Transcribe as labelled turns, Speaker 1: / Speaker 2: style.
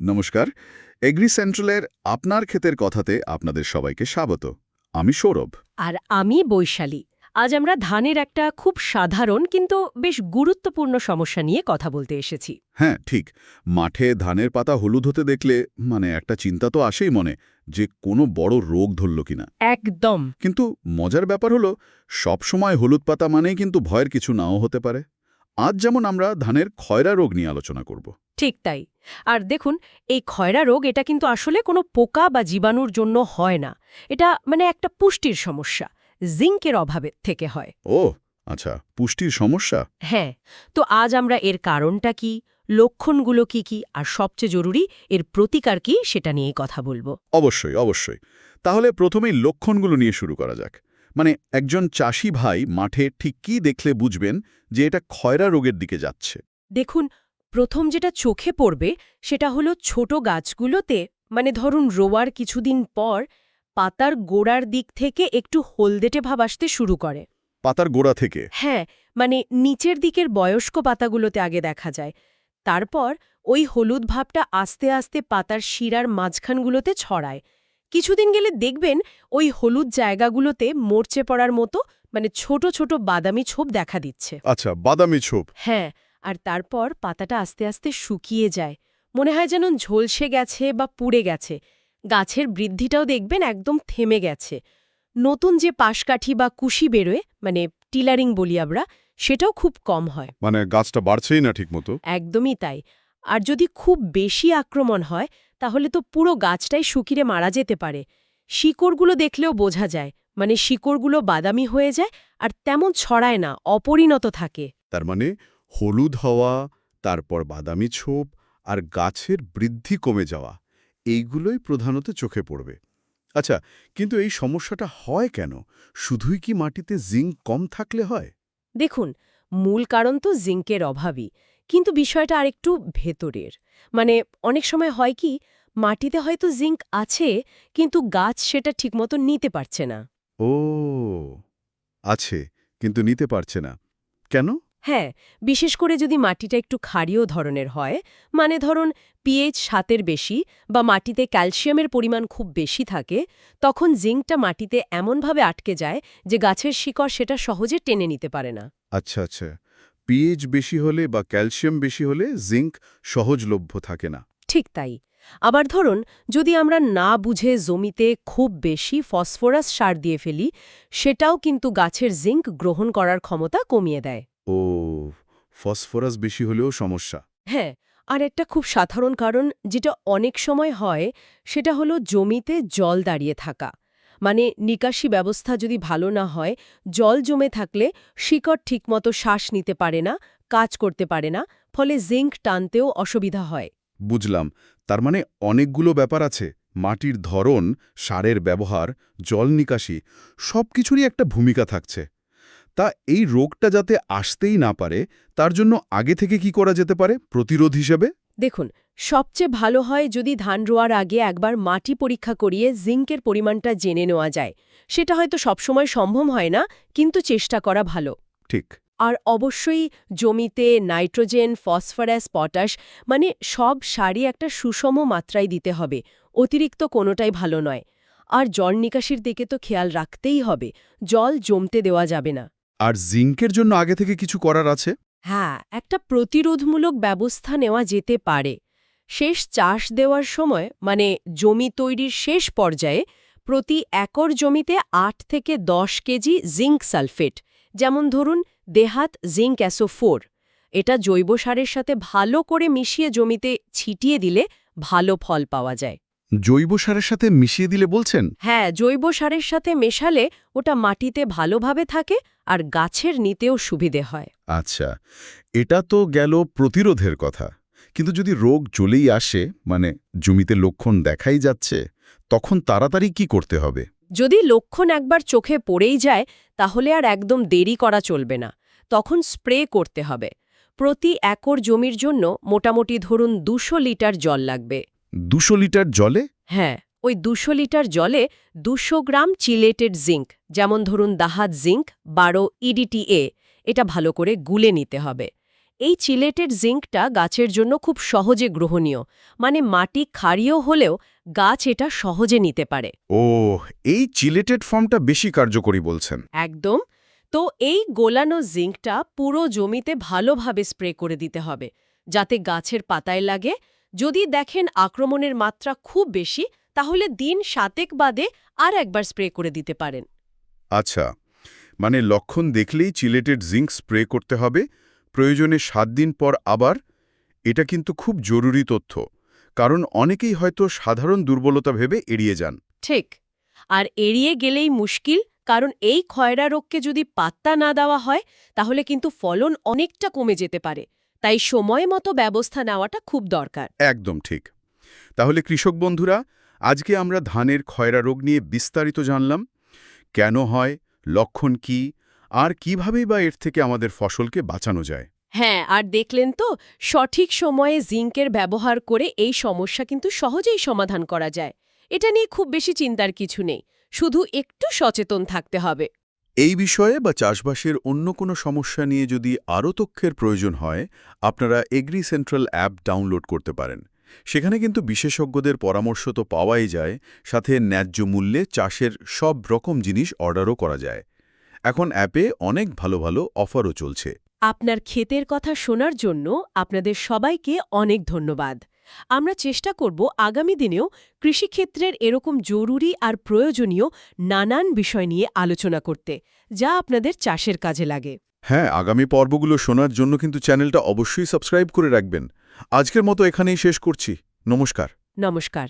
Speaker 1: নমস্কার। এগ্রি সেন্ট্রালের আপনার ক্ষেতের কথাতে আপনাদের সবাইকে স্বাগত। আমি সৌরভ।
Speaker 2: আর আমি বৈশালী। আজ আমরা ধানের একটা খুব সাধারণ কিন্তু বেশ গুরুত্বপূর্ণ সমস্যা নিয়ে কথা বলতে এসেছি।
Speaker 1: হ্যাঁ ঠিক। মাঠে ধানের পাতা হলুদ হতে দেখলে মানে একটা চিন্তা তো আসেই মনে যে কোনো বড় রোগ ধরল কিনা।
Speaker 2: একদম।
Speaker 1: কিন্তু মজার ব্যাপার হলো সবসময় হলুদ পাতা মানেই কিন্তু ভয়ের কিছু নাও হতে পারে। আজ যেমন আমরা ধানের খয়রা রোগ নিয়ে আলোচনা করব।
Speaker 2: ঠিক তাই। আর দেখুন এই খয়রা রোগ এটা কিন্তু আসলে কোনো পোকা বা জীবাণুর জন্য হয় না। এটা মানে একটা পুষ্টির সমস্যা জিঙ্কের অভাবে থেকে হয়।
Speaker 1: ও আচ্ছা পুষ্টির সমস্যা?
Speaker 2: হ্যাঁ তো আজ আমরা এর কারণটা কি লক্ষণগুলো কি কি আর সবচেয়ে জরুরি এর প্রতিকার কি সেটা নিয়েই কথা বলব।
Speaker 1: অবশ্যই অবশ্যই। তাহলে প্রথমেই লক্ষণগুলো নিয়ে শুরু করা যাক। মানে একজন চাষি ভাই মাঠে ঠিক কী দেখলে বুঝবেন যে এটা খয়রা রোগের দিকে যাচ্ছে?
Speaker 2: দেখুন প্রথম যেটা চোখে পড়বে সেটা হলো ছোট গাছগুলোতে মানে ধরুন রোয়ার কিছুদিন পর পাতার গোড়ার দিক থেকে একটু হলদেটে ভাব আসতে শুরু করে।
Speaker 1: পাতার গোড়া থেকে?
Speaker 2: হ্যাঁ মানে নিচের দিকের বয়স্ক পাতাগুলোতে আগে দেখা যায়। তারপর ওই হলুদ ভাবটা আস্তে আস্তে পাতার শিরার মাঝখানগুলোতে ছড়ায়। কিছুদিন গেলে দেখবেন ওই হলুদ জায়গাগুলোতে মরচে পড়ার মতো মানে ছোট ছোট বাদামি ছোপ দেখা দিচ্ছে।
Speaker 1: আচ্ছা বাদামি ছোপ।
Speaker 2: হ্যাঁ আর তারপর পাতাটা আস্তে আস্তে শুকিয়ে যায়। মনে হয় যেন ঝলসে গেছে বা পুড়ে গেছে। গাছের বৃদ্ধিটাও দেখবেন একদম থেমে গেছে। নতুন যে পাশকাঠি বা কুশি বেরোয় মানে টিলারিং বলি আমরা সেটাও খুব কম হয়।
Speaker 1: মানে গাছটা বাড়ছেই না ঠিকমতো?
Speaker 2: একদমই তাই। আর যদি খুব বেশি আক্রমণ হয় তাহলে তো পুরো গাছটাই শুকিরে মারা যেতে পারে। শিকড়গুলো দেখলেও বোঝা যায় মানে শিকড়গুলো বাদামি হয়ে যায় আর তেমন ছড়ায় না অপরিণত থাকে।
Speaker 1: তার মানে হলুদ হওয়া তারপর বাদামি ছোপ আর গাছের বৃদ্ধি কমে যাওয়া এইগুলোই প্রধানত চোখে পড়বে। আচ্ছা কিন্তু এই সমস্যাটা হয় কেন? শুধুই কি মাটিতে জিঙ্ক কম থাকলে হয়?
Speaker 2: দেখুন মূল কারণ তো জিঙ্কের অভাবই কিন্তু বিষয়টা আরেকটু ভেতরের। মানে অনেক সময় হয় কি মাটিতে হয়তো জিঙ্ক আছে কিন্তু গাছ সেটা ঠিকমতো নিতে পারছে না।
Speaker 1: ও আছে কিন্তু নিতে পারছে না। কেন?
Speaker 2: হ্যাঁ বিশেষ করে যদি মাটিটা একটু ক্ষারীয় ধরনের হয় মানে ধরুন পিএইচ সাতের বেশি বা মাটিতে ক্যালসিয়ামের পরিমাণ খুব বেশি থাকে তখন জিঙ্কটা মাটিতে এমনভাবে আটকে যায় যে গাছের শিকড় সেটা সহজে টেনে নিতে পারে না।
Speaker 1: আচ্ছা আচ্ছা। পিএইচ বেশি হলে বা ক্যালসিয়াম বেশি হলে জিঙ্ক সহজলভ্য থাকে না।
Speaker 2: ঠিক তাই। আবার ধরুন যদি আমরা না বুঝে জমিতে খুব বেশি ফসফরাস সার দিয়ে ফেলি সেটাও কিন্তু গাছের জিঙ্ক গ্রহণ করার ক্ষমতা কমিয়ে দেয়।
Speaker 1: ও ফসফরাস বেশি হলেও সমস্যা।
Speaker 2: হ্যাঁ আর একটা খুব সাধারণ কারণ যেটা অনেক সময় হয় সেটা হলো জমিতে জল দাঁড়িয়ে থাকা। মানে নিকাশি ব্যবস্থা যদি ভালো না হয় জল জমে থাকলে শিকড় ঠিকমতো শ্বাস নিতে পারে না কাজ করতে পারে না ফলে জিঙ্ক টানতেও অসুবিধা হয়।
Speaker 1: বুঝলাম। তার মানে অনেকগুলো ব্যাপার আছে। মাটির ধরন সারের ব্যবহার জল নিকাশি সব কিছুরই একটা ভূমিকা থাকছে। তা এই রোগটা যাতে আসতেই না পারে তার জন্য আগে থেকে কি করা যেতে পারে প্রতিরোধ হিসেবে?
Speaker 2: দেখুন সবচেয়ে ভালো হয় যদি ধান রোয়ার আগে একবার মাটি পরীক্ষা করিয়ে জিঙ্কের পরিমাণটা জেনে নেওয়া যায়। সেটা হয়তো সবসময় সম্ভব হয় না কিন্তু চেষ্টা করা ভালো।
Speaker 1: ঠিক।
Speaker 2: আর অবশ্যই জমিতে নাইট্রোজেন ফসফরাস পটাশ মানে সব সারই একটা সুষম মাত্রায় দিতে হবে অতিরিক্ত কোনোটাই ভালো নয়। আর জল নিকাশির দিকে তো খেয়াল রাখতেই হবে জল জমতে দেওয়া যাবে না।
Speaker 1: আর জিঙ্কের জন্য আগে থেকে কিছু করার আছে?
Speaker 2: হ্যাঁ একটা প্রতিরোধমূলক ব্যবস্থা নেওয়া যেতে পারে। শেষ চাষ দেওয়ার সময় মানে জমি তৈরির শেষ পর্যায়ে, প্রতি একর জমিতে আট থেকে দশ কেজি জিঙ্ক সালফেট, যেমন ধরুন দেহাত জিঙ্ক অ্যাসো ফোর। এটা জৈব সারের সাথে ভালো করে মিশিয়ে জমিতে ছিটিয়ে দিলে ভালো ফল পাওয়া যায়।
Speaker 1: জৈব সারের সাথে মিশিয়ে দিলে বলছেন?
Speaker 2: হ্যাঁ জৈব সারের সাথে মেশালে ওটা মাটিতে ভালোভাবে থাকে আর গাছের নিতেও সুবিধে হয়।
Speaker 1: আচ্ছা এটা তো গেল প্রতিরোধের কথা। কিন্তু যদি রোগ চলেই আসে মানে জমিতে লক্ষণ দেখাই যাচ্ছে তখন তাড়াতাড়ি কি করতে হবে?
Speaker 2: যদি লক্ষণ একবার চোখে পড়েই যায় তাহলে আর একদম দেরি করা চলবে না। তখন স্প্রে করতে হবে। প্রতি একর জমির জন্য মোটামুটি ধরুন দুশো লিটার জল লাগবে।
Speaker 1: দুশো লিটার জলে?
Speaker 2: হ্যাঁ ওই দুশো লিটার জলে দুশো গ্রাম চিলেটেড জিঙ্ক যেমন ধরুন দাহাত জিঙ্ক বারো ইডিটিএ এটা ভালো করে গুলে নিতে হবে। এই চিলেটেড জিঙ্কটা গাছের জন্য খুব সহজে গ্রহণীয় মানে মাটি ক্ষারীয় হলেও গাছ এটা সহজে নিতে পারে।
Speaker 1: ও এই চিলেটেড ফর্মটা বেশি কার্যকরী বলছেন।
Speaker 2: একদম। তো এই গোলানো জিঙ্কটা পুরো জমিতে ভালোভাবে স্প্রে করে দিতে হবে যাতে গাছের পাতায় লাগে যদি দেখেন আক্রমণের মাত্রা খুব বেশি তাহলে দিন সাতেক বাদে আর একবার স্প্রে করে দিতে পারেন।
Speaker 1: আচ্ছা মানে লক্ষণ দেখলেই চিলেটেড জিঙ্ক স্প্রে করতে হবে প্রয়োজনে সাত দিন পর আবার? এটা কিন্তু খুব জরুরি তথ্য কারণ অনেকেই হয়তো সাধারণ দুর্বলতা ভেবে এড়িয়ে যান।
Speaker 2: ঠিক আর এড়িয়ে গেলেই মুশকিল কারণ এই খয়রা রোগকে যদি পাত্তা না দেওয়া হয় তাহলে কিন্তু ফলন অনেকটা কমে যেতে পারে। তাই সময় মতো ব্যবস্থা নেওয়াটা খুব দরকার।
Speaker 1: একদম ঠিক। তাহলে কৃষক বন্ধুরা আজকে আমরা ধানের খয়রা রোগ নিয়ে বিস্তারিত জানলাম। কেন হয় লক্ষণ কি আর কিভাবেই বা এর থেকে আমাদের ফসলকে বাঁচানো যায়?
Speaker 2: হ্যাঁ আর দেখলেন তো সঠিক সময়ে জিঙ্কের ব্যবহার করে এই সমস্যা কিন্তু সহজেই সমাধান করা যায়। এটা নিয়ে খুব বেশি চিন্তার কিছু নেই। শুধু একটু সচেতন থাকতে হবে।
Speaker 1: এই বিষয়ে বা চাষবাসের অন্য কোনো সমস্যা নিয়ে যদি আরও তথ্যের প্রয়োজন হয়, আপনারা এগ্রি সেন্ট্রাল অ্যাপ ডাউনলোড করতে পারেন। সেখানে কিন্তু বিশেষজ্ঞদের পরামর্শ তো পাওয়াই যায়, সাথে ন্যায্য মূল্যে চাষের সব রকম জিনিস অর্ডারও করা যায়। এখন অ্যাপে অনেক ভালো ভালো অফারও চলছে।
Speaker 2: আপনার ক্ষেতের কথা শোনার জন্য আপনাদের সবাইকে অনেক ধন্যবাদ। আমরা চেষ্টা করব আগামী দিনেও কৃষিক্ষেত্রের এরকম জরুরি আর প্রয়োজনীয় নানান বিষয় নিয়ে আলোচনা করতে যা আপনাদের চাষের কাজে লাগে।
Speaker 1: হ্যাঁ আগামী পর্বগুলো শোনার জন্য কিন্তু চ্যানেলটা অবশ্যই সাবস্ক্রাইব করে রাখবেন। আজকের মতো এখানেই শেষ করছি। নমস্কার।
Speaker 2: নমস্কার।